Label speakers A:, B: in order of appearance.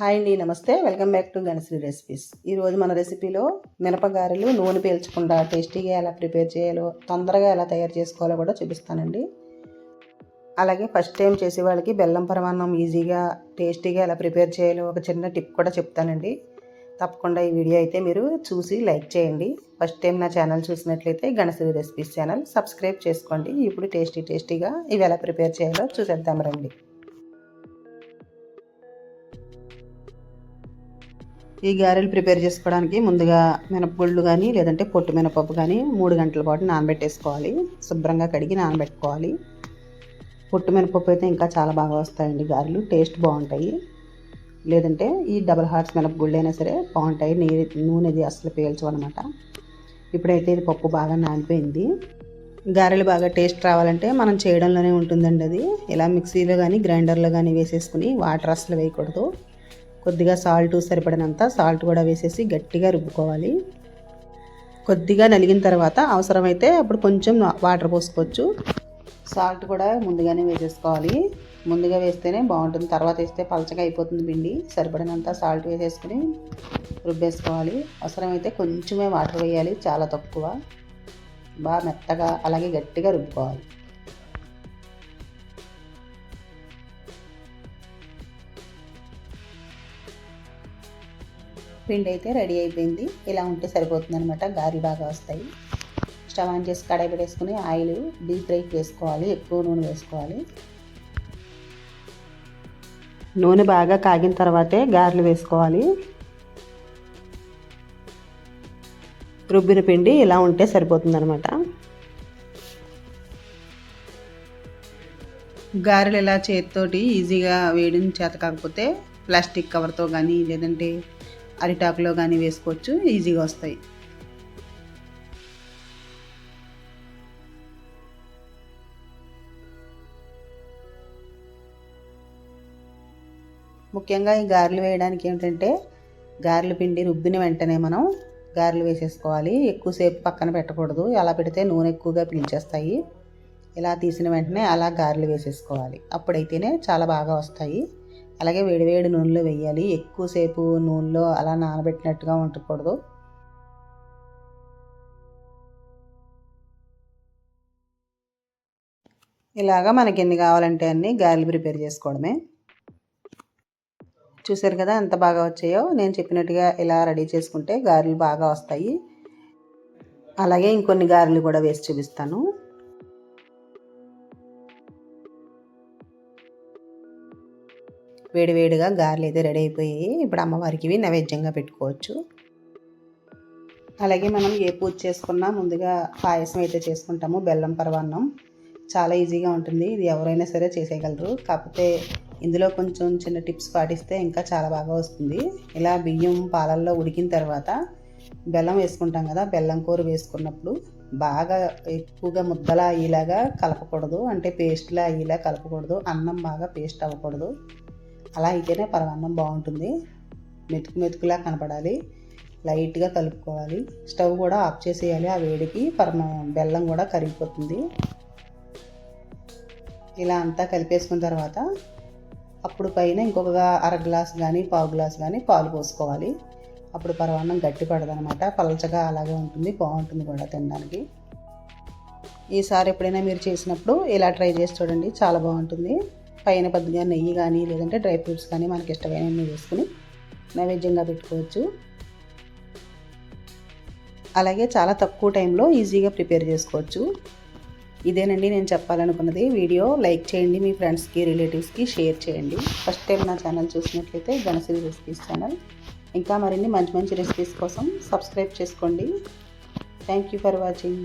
A: Hi అండి నమస్తే. Welcome back to Ganasri recipes. ఈరోజు మన రెసిపీలో మినపగారెలు నూనె పీల్చకుండా టేస్టీగా ఎలా ప్రిపేర్ చేయాలో తొందరగా ఎలా తయారు చేసుకోవాలో కూడా చూపిస్తానండి. అలాగే ఫస్ట్ టైం చేసే వాళ్ళకి బెల్లం పరమాన్నం ఈజీగా టేస్టీగా ఎలా ప్రిపేర్ చేయాలో ఒక చిన్న టిప్ కూడా చెప్తానండి. తప్పకుండా ఈ వీడియో అయితే మీరు చూసి లైక్ చేయండి. ఫస్ట్ టైం నా ఛానల్ చూసినట్లయితే గణశ్రీ రెసిపీస్ ఛానల్ సబ్స్క్రైబ్ చేసుకోండి. ఇప్పుడు టేస్టీ టేస్టీగా ఇవి ఎలా ప్రిపేర్ చేయాలో చూసేద్దాం రండి. ఈ గారెలు ప్రిపేర్ చేసుకోవడానికి ముందుగా మినపగుళ్ళు కానీ లేదంటే పొట్టు మినపప్పు కానీ మూడు గంటల పాటు నానబెట్టేసుకోవాలి. శుభ్రంగా కడిగి నానబెట్టుకోవాలి. పొట్టు మినపప్పు అయితే ఇంకా చాలా బాగా వస్తాయండి గారెలు. టేస్ట్ బాగుంటాయి. లేదంటే ఈ డబల్ హార్ట్స్ మినపగుళ్ళు అయినా సరే బాగుంటాయి. నీరు నూనెది అసలు పీల్చవన్నమాట ఇప్పుడైతే ఇది పప్పు బాగా నానిపోయింది. గారెలు బాగా టేస్ట్ రావాలంటే మనం చేయడంలోనే ఉంటుందండి అది. ఇలా మిక్సీలో కానీ గ్రైండర్లో కానీ వేసేసుకుని వాటర్ అసలు వేయకూడదు. కొద్దిగా సాల్ట్ సరిపడినంత సాల్ట్ కూడా వేసేసి గట్టిగా రుబ్బుకోవాలి. కొద్దిగా నలిగిన తర్వాత అవసరమైతే అప్పుడు కొంచెం వాటర్ పోసుకోవచ్చు. సాల్ట్ కూడా ముందుగానే వేసేసుకోవాలి. ముందుగా వేస్తేనే బాగుంటుంది. తర్వాత వేస్తే పలచగా అయిపోతుంది పిండి. సరిపడినంత సాల్ట్ వేసేసుకుని రుబ్బేసుకోవాలి. అవసరమైతే కొంచెమే వాటర్ వేయాలి. చాలా తక్కువ. బాగా మెత్తగా అలాగే గట్టిగా రుబ్బుకోవాలి. పిండి అయితే రెడీ అయిపోయింది. ఇలా ఉంటే సరిపోతుంది అనమాట గారి బాగా వస్తాయి. స్టవ్ ఆన్ చేసి కడాయి పెట్టేసుకుని ఆయిల్ డీప్ ఫ్రై వేసుకోవాలి ఎక్కువ నూనె వేసుకోవాలి. నూనె బాగా కాగిన తర్వాతే గారెలు వేసుకోవాలి. రుబ్బిన పిండి ఇలా ఉంటే సరిపోతుంది అనమాట గారెలు ఇలా చేతితోటి ఈజీగా వేయడం చేత కాకపోతే ప్లాస్టిక్ కవర్తో కానీ లేదంటే అరిటాకులో కానీ వేసుకోవచ్చు ఈజీగా వస్తాయి. ముఖ్యంగా ఈ గారెలు వేయడానికి ఏంటంటే గారెలు పిండి రుబ్బిన వెంటనే మనం గారెలు వేసేసుకోవాలి. ఎక్కువసేపు పక్కన పెట్టకూడదు. అలా పెడితే నూనె ఎక్కువగా పీల్చేస్తాయి. ఇలా తీసిన వెంటనే అలా గారెలు వేసేసుకోవాలి. అప్పుడైతేనే చాలా బాగా వస్తాయి. అలాగే వేడివేడి నూనెలో వేయాలి. ఎక్కువసేపు నూనెలో అలా నానబెట్టినట్టుగా ఉండకూడదు. ఇలాగా మనకి ఎన్ని కావాలంటే అన్ని గారెలు ప్రిపేర్ చేసుకోవడమే. చూసారు కదా ఎంత బాగా వచ్చాయో? నేను చెప్పినట్టుగా ఇలా రెడీ చేసుకుంటే గారెలు బాగా వస్తాయి. అలాగే ఇంకొన్ని గారెలు కూడా వేసి చూపిస్తాను. వేడివేడిగా గారెలు అయితే రెడీ అయిపోయి ఇప్పుడు అమ్మవారికి ఇవి నైవేద్యంగా పెట్టుకోవచ్చు. అలాగే మనం ఏ పూజ చేసుకున్నా ముందుగా పాయసం అయితే చేసుకుంటాము బెల్లం పరవాన్నం చాలా ఈజీగా ఉంటుంది. ఇది ఎవరైనా సరే చేసేయగలరు. కాకపోతే ఇందులో కొంచెం చిన్న టిప్స్ పాటిస్తే ఇంకా చాలా బాగా వస్తుంది. ఇలా బియ్యం పాలల్లో ఉడికిన తర్వాత బెల్లం వేసుకుంటాం కదా బెల్లం కూర వేసుకున్నప్పుడు బాగా ఎక్కువగా ముద్దలా అయ్యేలాగా కలపకూడదు. అంటే పేస్ట్లా అయ్యేలా కలపకూడదు. అన్నం బాగా పేస్ట్ అవ్వకూడదు. అలా అయితేనే పరమాన్నం బాగుంటుంది. మెతుకు మెతుకులా కనపడాలి. లైట్గా కలుపుకోవాలి. స్టవ్ కూడా ఆఫ్ చేసేయాలి. ఆ వేడికి పరమ బెల్లం కూడా కరిగిపోతుంది. ఇలా అంతా కలిపేసుకున్న తర్వాత అప్పుడు పైన ఇంకొక అర గ్లాస్ కానీ పావు గ్లాస్ కానీ పాలు పోసుకోవాలి. అప్పుడు పరమాన్నం గట్టి పడదనమాట. పలచగా అలాగే ఉంటుంది. బాగుంటుంది కూడా తినడానికి. ఈసారి ఎప్పుడైనా మీరు చేసినప్పుడు ఇలా ట్రై చేసి చూడండి. చాలా బాగుంటుంది. పైన కొద్దిగా నెయ్యి కానీ లేదంటే డ్రై ఫ్రూట్స్ కానీ మనకి ఇష్టమైనవి వేసుకుని నైవేద్యంగా పెట్టుకోవచ్చు. అలాగే చాలా తక్కువ టైంలో ఈజీగా ప్రిపేర్ చేసుకోవచ్చు. ఇదేనండి నేను చెప్పాలనుకున్నది. వీడియో లైక్ చేయండి మీ ఫ్రెండ్స్కి రిలేటివ్స్కి షేర్ చేయండి. ఫస్ట్ టైం నా ఛానల్ చూసినట్లయితే గణశ్రీ రెసిపీస్ ఛానల్. ఇంకా మరిన్ని మంచి మంచి రెసిపీస్ కోసం సబ్స్క్రైబ్ చేసుకోండి. Thank you for watching.